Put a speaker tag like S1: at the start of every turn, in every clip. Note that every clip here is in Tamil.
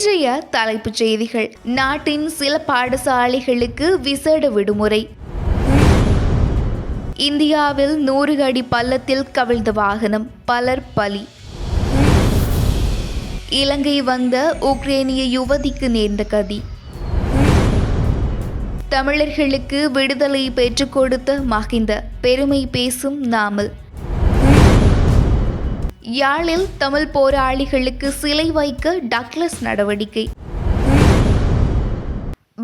S1: இன்றைய தலைப்புச் செய்திகள். நாட்டின் சில பாடசாலைகளுக்கு விசேட விடுமுறை. இந்தியாவில் நூறு அடி பள்ளத்தில் கவிழ்ந்த வாகனம் பலர் பலி. இலங்கை வந்த உக்ரேனிய யுவதிக்கு நேர்ந்த கதி. தமிழர்களுக்கு விடுதலை பெற்றுக் கொடுத்த மகிந்த பெருமை பேசும் நாமல். யாழில் தமிழ் போராளிகளுக்கு சிலை வைக்க டக்ளஸ் நடவடிக்கை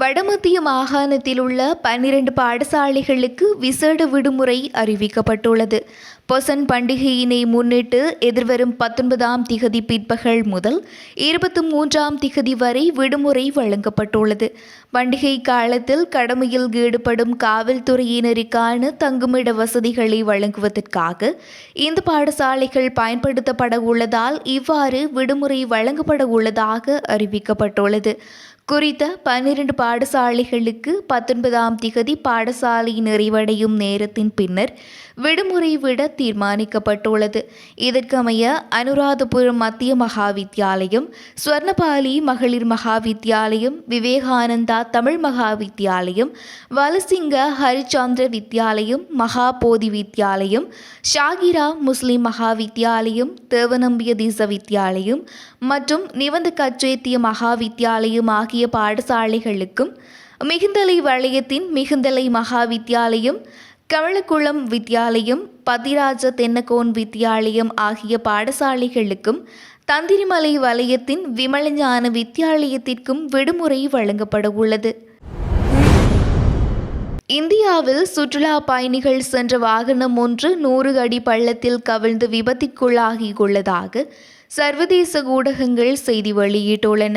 S1: வடமத்திய மாகாணத்தில் உள்ள பன்னிரண்டு பாடசாலைகளுக்கு விசேட விடுமுறை அறிவிக்கப்பட்டுள்ளது. பொசன் பண்டிகையினை முன்னிட்டு எதிர்வரும் பத்தொன்பதாம் திகதி பிற்பகல் முதல் இருபத்தி மூன்றாம் திகதி வரை விடுமுறை வழங்கப்பட்டுள்ளது. பண்டிகை காலத்தில் கடமையில் ஈடுபடும் காவல்துறையினருக்கான தங்குமிட வசதிகளை வழங்குவதற்காக இந்த பாடசாலைகள் பயன்படுத்தப்பட உள்ளதால் இவ்வாறு விடுமுறை வழங்கப்பட உள்ளதாக அறிவிக்கப்பட்டுள்ளது. குறித்த பன்னிரண்டு பாடசாலைகளுக்கு பத்தொன்பதாம் திகதி பாடசாலை நிறைவடையும் நேரத்தின் பின்னர் விடுமுறை விட தீர்மானிக்கப்பட்டுள்ளது. இதற்கமைய அனுராதபுரம் மத்திய மகாவித்தியாலயம் ஸ்வர்ணபாலி மகளிர் மகாவித்தியாலயம் விவேகானந்தா தமிழ் மகாவித்தியாலயம் வலசிங்க ஹரிச்சந்திர வித்தியாலயம் மகா போதி வித்தியாலயம் ஷாகிரா முஸ்லிம் மகாவித்தியாலயம் தேவநம்பிய தீச வித்தியாலயம் மற்றும் நிவந்த கச்சேத்திய மகாவித்யாலயம் ஆகிய ஆகிய பாடசாலைகளுக்கும் மிகுந்தலை வளையத்தின் மிகுந்தலை மகா வித்தியாலயம் கவளக்குளம் வித்தியாலயம் பதிராஜ தென்னகோன் வித்தியாலயம் ஆகிய பாடசாலைகளுக்கும் தந்திரிமலை வலயத்தின் விமலஞான வித்தியாலயத்திற்கும் விடுமுறை வழங்கப்பட உள்ளது. இந்தியாவில் சுற்றுலா பயணிகள் சென்ற வாகனம் ஒன்று நூறு அடி பள்ளத்தில் கவிழ்ந்து விபத்திற்குள்ளாகியுள்ளதாக சர்வதேச ஊடகங்கள் செய்தி வெளியிட்டுள்ளன.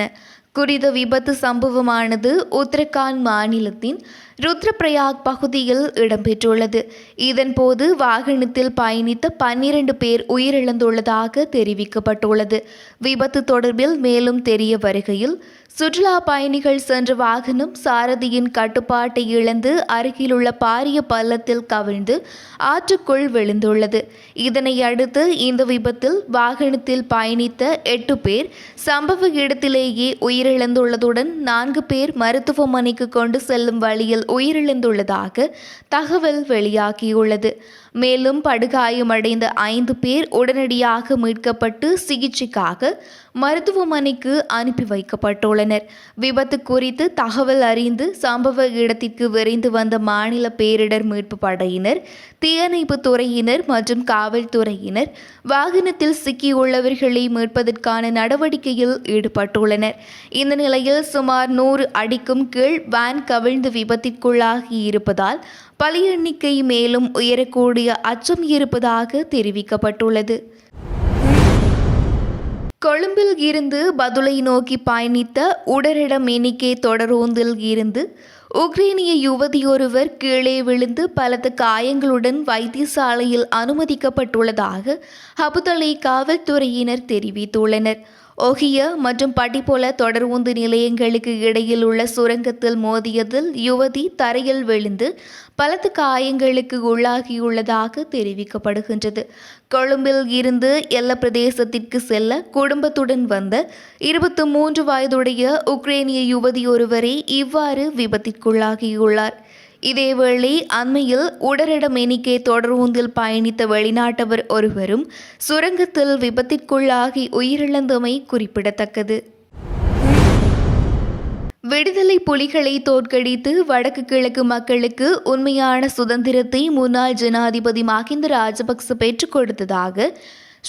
S1: குறித்த விபத்து சம்பவமானது உத்தரகாண்ட் மாநிலத்தின் ருத்ரபிரயாக் பகுதியில் இடம்பெற்றுள்ளது. இதன்போது வாகனத்தில் பயணித்த பன்னிரண்டு பேர் உயிரிழந்துள்ளதாக தெரிவிக்கப்பட்டுள்ளது. விபத்து தொடர்பில் மேலும் தெரிய வருகையில் சுற்றுலா பயணிகள் சென்ற வாகனம் சாரதியின் கட்டுப்பாட்டை இழந்து அருகிலுள்ள பாரிய பள்ளத்தில் கவிழ்ந்து ஆற்றுக்குள் விழுந்துள்ளது. இதனை அடுத்து இந்த விபத்தில் வாகனத்தில் பயணித்த எட்டு பேர் சம்பவ இடத்திலேயே உயிரிழந்துள்ளதுடன் நான்கு பேர் மருத்துவமனைக்கு கொண்டு செல்லும் வழியில் உயிரிழந்துள்ளதாக தகவல் வெளியாகியுள்ளது. மேலும் படுகாயமடைந்த ஐந்து பேர் உடனடியாக மீட்கப்பட்டு சிகிச்சைக்காக மருத்துவமனைக்கு அனுப்பி வைக்கப்பட்டுள்ளனர். விபத்து குறித்து தகவல் அறிந்து சம்பவ இடத்திற்கு விரைந்து வந்த மாநில பேரிடர் மீட்பு படையினர் தீயணைப்பு துறையினர் மற்றும் காவல்துறையினர் வாகனத்தில் சிக்கியுள்ளவர்களை மீட்பதற்கான நடவடிக்கையில் ஈடுபட்டுள்ளனர். இந்த நிலையில் சுமார் நூறு அடிக்கும் கீழ் வேன் கவிழ்ந்து விபத்திற்குள்ளாகி இருப்பதால் பலி எண்ணிக்கை மேலும் உயரக்கூடிய அச்சம் இருப்பதாக தெரிவிக்கப்பட்டுள்ளது. கொழும்பில் இருந்து பதுளை நோக்கி பயணித்த உடரிடம் எண்ணிக்கை தொடரோந்தில் இருந்து உக்ரைனிய யுவதியொருவர் கீழே விழுந்து பலத்த காயங்களுடன் வைத்தியசாலையில் அனுமதிக்கப்பட்டுள்ளதாக அபுதலை காவல்துறையினர் தெரிவித்துள்ளனர். ஒகிய மற்றும் படிப்போல தொடர்வுந்து நிலையங்களுக்கு இடையில் உள்ள சுரங்கத்தில் மோதியதில் யுவதி தரையில் விழுந்து பலத்த காயங்களுக்கு உள்ளாகியுள்ளதாக தெரிவிக்கப்படுகின்றது. கொழும்பில் இருந்து எல்ல பிரதேசத்திற்கு செல்ல குடும்பத்துடன் வந்த இருபத்தி மூன்று வயதுடைய உக்ரைனிய யுவதி ஒருவரே இவ்வாறு விபத்திற்குள்ளாகியுள்ளார். இதேவேளை அண்மையில் உடரிடம் எண்ணிக்கை தொடர்வூந்தில் பயணித்த வெளிநாட்டவர் ஒருவரும் சுரங்கத்தில் விபத்திற்குள்ளாகி உயிரிழந்தமை குறிப்பிடத்தக்கது. விடுதலை புலிகளை தோற்கடித்து வடக்கு கிழக்கு மக்களுக்கு உண்மையான சுதந்திரத்தை முன்னாள் ஜனாதிபதி மஹிந்த ராஜபக்ச பெற்றுக் கொடுத்ததாக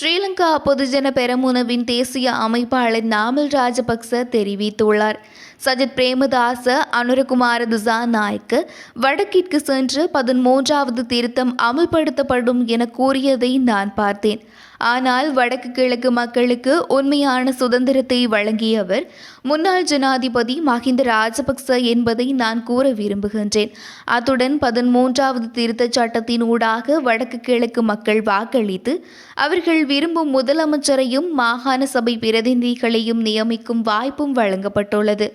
S1: ஸ்ரீலங்கா பொதுஜன பெரமுனவின் தேசிய அமைப்பாளர் நாமல் ராஜபக்ச தெரிவித்துள்ளார். சஜித் பிரேமதாச அனுரகுமார நாயக்கு வடக்கிற்கு சென்று பதிமூன்றாவது திருத்தம் அமல்படுத்தப்படும் என கூறியதை நான் பார்த்தேன். ஆனால் வடக்கு கிழக்கு மக்களுக்கு உண்மையான சுதந்திரத்தை வழங்கியவர் முன்னாள் ஜனாதிபதி மஹிந்த ராஜபக்ச என்பதை நான் கூற விரும்புகின்றேன். அத்துடன் பதிமூன்றாவது திருத்தச் சட்டத்தின் ஊடாக வடக்கு கிழக்கு மக்கள் வாக்களித்து அவர்கள் விரும்பும் முதலமைச்சரையும் மாகாண சபை பிரதிநிதிகளையும் நியமிக்கும் வாய்ப்பும் வழங்கப்பட்டுள்ளது.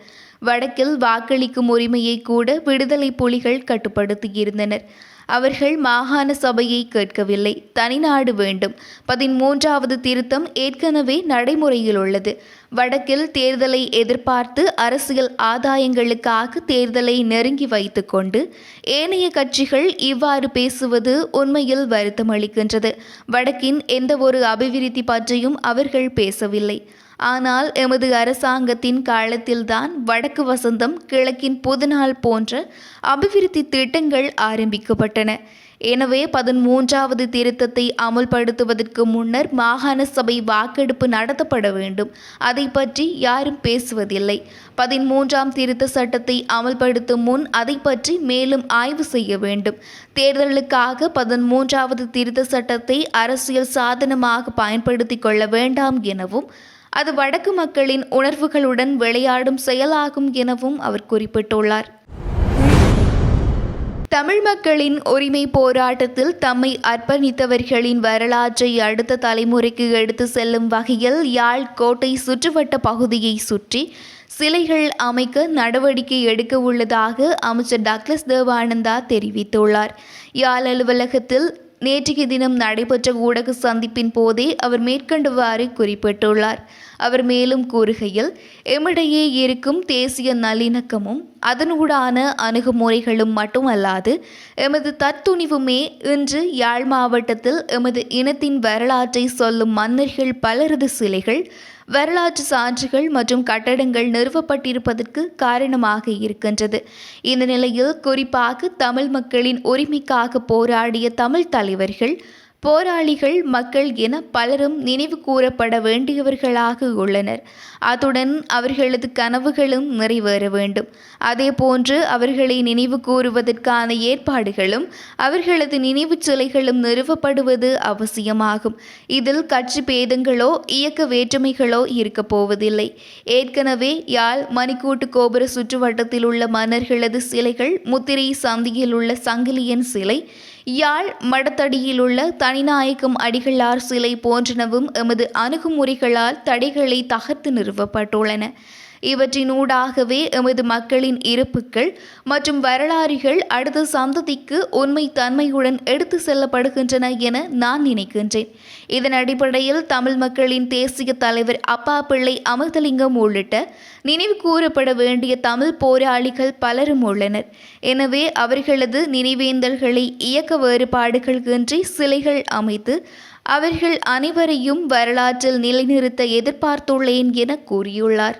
S1: வடக்கில் வாக்களிக்கும் உரிமையை கூட விடுதலை புலிகள் கட்டுப்படுத்தியிருந்தனர். அவர்கள் மாகாண சபையை கேட்கவில்லை. தனிநாடு வேண்டும். பதிமூன்றாவது திருத்தம் ஏற்கனவே நடைமுறையில் உள்ளது. வடக்கில் தேர்தலை எதிர்பார்த்து அரசியல் ஆதாயங்களுக்காக தேர்தலை நெருங்கி வைத்துக்கொண்டு ஏனைய கட்சிகள் இவ்வாறு பேசுவது உண்மையில் வருத்தமளிக்கின்றது. வடக்கின் எந்தவொரு அபிவிருத்தி பற்றியும் அவர்கள் பேசவில்லை. ஆனால் எமது அரசாங்கத்தின் காலத்தில்தான் வடக்கு வசந்தம் கிழக்கின் புதுநாள் போன்ற அபிவிருத்தி திட்டங்கள் ஆரம்பிக்கப்பட்டன. எனவே பதிமூன்றாவது திருத்தத்தை அமுல்படுத்துவதற்கு முன்னர் மாகாண சபை வாக்கெடுப்பு நடத்தப்பட வேண்டும். அதை பற்றி யாரும் பேசுவதில்லை. பதிமூன்றாம் திருத்த சட்டத்தை அமல்படுத்தும் முன் அதை பற்றி மேலும் ஆய்வு செய்ய வேண்டும். தேர்தலுக்காக பதிமூன்றாவது திருத்த சட்டத்தை அரசியல் சாதனமாக பயன்படுத்திக் கொள்ள வேண்டாம் எனவும் அது வடக்கு மக்களின் உணர்வுகளுடன் விளையாடும் செயலாகும் எனவும் அவர் குறிப்பிட்டுள்ளார். தமிழ் மக்களின் உரிமை போராட்டத்தில் தம்மை அர்ப்பணித்தவர்களின் வரலாற்றை அடுத்த தலைமுறைக்கு எடுத்து செல்லும் வகையில் யாழ் கோட்டை சுற்றுவட்ட பகுதியை சுற்றி சிலைகள் அமைக்க நடவடிக்கை எடுக்க உள்ளதாக அமைச்சர் டக்ளஸ் தேவானந்தா தெரிவித்துள்ளார். யாழ் அலுவலகத்தில் நேற்றைய தினம் நடைபெற்ற ஊடக சந்திப்பின் போதே அவர் மேற்கண்டவாறு குறிப்பிட்டுள்ளார். அவர் மேலும் கூறுகையில் எம்மிடையே இருக்கும் தேசிய நல்லிணக்கமும் அதனூடான அணுகுமுறைகளும் மட்டுமல்லாது எமது தத்துணிவுமே இன்று யாழ் மாவட்டத்தில் எமது இனத்தின் வரலாற்றை சொல்லும் மன்னர்கள் பலரது சிலைகள் வரலாற்று சான்றுகள் மற்றும் கட்டடங்கள் நிறுவப்பட்டிருப்பதற்கு காரணமாக இருக்கின்றது. இந்த நிலையில் குறிப்பாக தமிழ் மக்களின் உரிமைக்காக போராடிய தமிழ் தலைவர்கள் போராளிகள் மக்கள் என பலரும் நினைவு கூறப்பட வேண்டியவர்களாக உள்ளனர். அத்துடன் அவர்களது கனவுகளும் நிறைவேற வேண்டும். அதே போன்று அவர்களை நினைவு கூறுவதற்கான ஏற்பாடுகளும் அவர்களது நினைவுச் சிலைகளும் நிறுவப்படுவது அவசியமாகும். இதில் கட்சி பேதங்களோ இயக்க வேற்றுமைகளோ இருக்கப் போவதில்லை. ஏற்கனவே யாழ் மணிக்கூட்டு கோபுர சுற்றுவட்டத்தில் உள்ள மன்னர்களது சிலைகள் முத்திரை சந்தியில் உள்ள சங்கிலியன் சிலை யாழ் மடத்தடியில் உள்ள தனிநாயகம் அடிகளார் சிலை போன்றனவும் எமது அணுகுமுறைகளால் தடைகளை தகர்த்து நிறுவப்பட்டுள்ளன. இவற்றினூடாகவே எமது மக்களின் இருப்புக்கள் மற்றும் வரலாறுகள் அடுத்த சந்ததிக்கு உண்மை தன்மையுடன் எடுத்து செல்லப்படுகின்றன என நான் நினைக்கின்றேன். இதன் அடிப்படையில் தமிழ் மக்களின் தேசிய தலைவர் அப்பா பிள்ளை அமிர்தலிங்கம் உள்ளிட்ட நினைவு கூறப்பட வேண்டிய தமிழ் போராளிகள் பலரும் உள்ளனர். எனவே அவர்களது நினைவேந்தல்களை இயக்க வேறுபாடுகள் இன்றி சிலைகள் அமைத்து அவர்கள் அனைவரையும் வரலாற்றில் நிலைநிறுத்த எதிர்பார்த்துள்ளேன் என கூறியுள்ளார்.